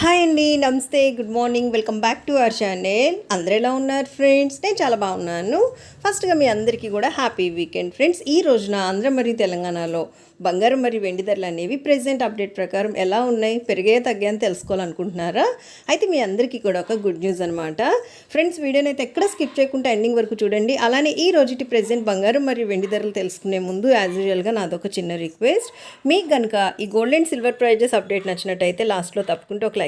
Hi అండి నమస్తే good morning welcome back to our channel. అందరు ఎలా ఉన్నారు ఫ్రెండ్స్? నేను చాలా బాగున్నాను. ఫస్ట్గా మీ అందరికీ కూడా హ్యాపీ వీకెండ్ ఫ్రెండ్స్. ఈ రోజున ఆంధ్ర మరియు తెలంగాణలో బంగారం మరియు వెండి ధరలు అనేవి ప్రెజెంట్ అప్డేట్ ప్రకారం ఎలా ఉన్నాయి పెరిగే తగ్గాయని తెలుసుకోవాలనుకుంటున్నారా? అయితే మీ అందరికీ కూడా ఒక గుడ్ న్యూస్ అనమాట ఫ్రెండ్స్ వీడియోని అయితే ఎక్కడ స్కిప్ చేయకుండా ఎండింగ్ వరకు చూడండి. అలానే ఈ రోజుటి ప్రెజెంట్ బంగారం మరియు వెండి ధరలు తెలుసుకునే ముందు యాజ్ యూజువల్గా నాదొక చిన్న రిక్వెస్ట్. మీకు కనుక ఈ gold and silver prices update నచ్చినట్టయితే లాస్ట్లో తప్పకుండా ఒక లైక్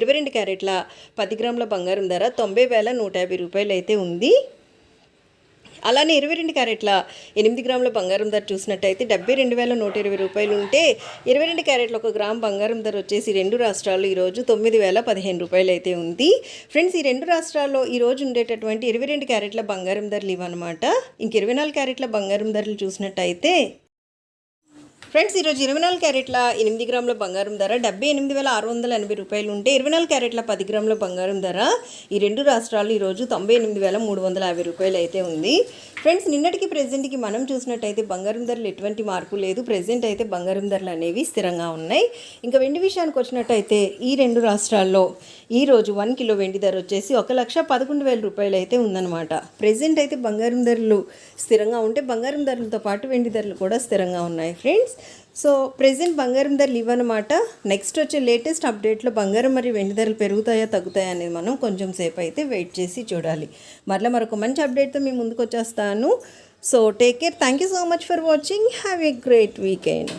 ఇరవై రెండు క్యారెట్ల పది గ్రాముల బంగారం ధర తొంభై వేల నూట యాభై రూపాయలు అయితే ఉంది. అలానే ఇరవై రెండు క్యారెట్ల ఎనిమిది గ్రాముల బంగారం ధర చూసినట్టయితే డెబ్బై రెండు వేల నూట ఇరవై రూపాయలు ఉంటే ఇరవై రెండు క్యారెట్ల ఒక గ్రామ్ బంగారం ధర వచ్చేసి రెండు రాష్ట్రాల్లో ఈరోజు తొమ్మిది వేల పదిహేను రూపాయలు అయితే ఉంది. ఫ్రెండ్స్ ఈ రెండు రాష్ట్రాల్లో ఈరోజు ఉండేటటువంటి ఇరవై రెండు క్యారెట్ల బంగారం ధరలు ఇవన్నమాట ఇంక ఇరవై నాలుగు క్యారెట్ల బంగారం ధరలు చూసినట్టయితే ఫ్రెండ్స్ ఈరోజు ఇరవై నాలుగు క్యారెట్ల ఎనిమిది గ్రాముల బంగారం ధర డెబ్బై ఎనిమిది వేల ఆరు వందల ఎనభై రూపాయలు ఉంటే ఇరవై నాలుగు క్యారెట్ల పది గ్రాముల బంగారం ధర. ఈ రెండు రాష్ట్రాలు ఈరోజు తొంభై ఎనిమిది వేల మూడు వందల యాభై రూపాయలు అయితే ఉంది. ఫ్రెండ్స్ నిన్నటికి ప్రజెంట్కి మనం చూసినట్టయితే బంగారం ధరలు ఎటువంటి మార్పు లేదు. ప్రెజెంట్ అయితే బంగారం ధరలు అనేవి స్థిరంగా ఉన్నాయి. ఇంకా వెండి విషయానికి వచ్చినట్టయితే ఈ రెండు రాష్ట్రాల్లో ఈ రోజు వన్ కిలో వెండి ధర వచ్చేసి ఒక లక్ష పదకొండు వేల రూపాయలు అయితే ఉందన్నమాట. ప్రెసెంట్ అయితే బంగారం ధరలు స్థిరంగా ఉంటే బంగారం ధరలతో పాటు వెండి ధరలు కూడా స్థిరంగా ఉన్నాయి. ఫ్రెండ్స్ సో ప్రజెంట్ బంగారం ధరలు ఇవ్వనమాట. నెక్స్ట్ వచ్చే లేటెస్ట్ అప్డేట్లో బంగారం మరియు వెండి ధరలు పెరుగుతాయా తగ్గుతాయా అనేది మనం కొంచెం సేపు అయితే వెయిట్ చేసి చూడాలి. మరలా మరొక మంచి అప్డేట్తో మీ ముందుకు వచ్చేస్తాను. So take care. Thank you so much for watching. Have a great weekend.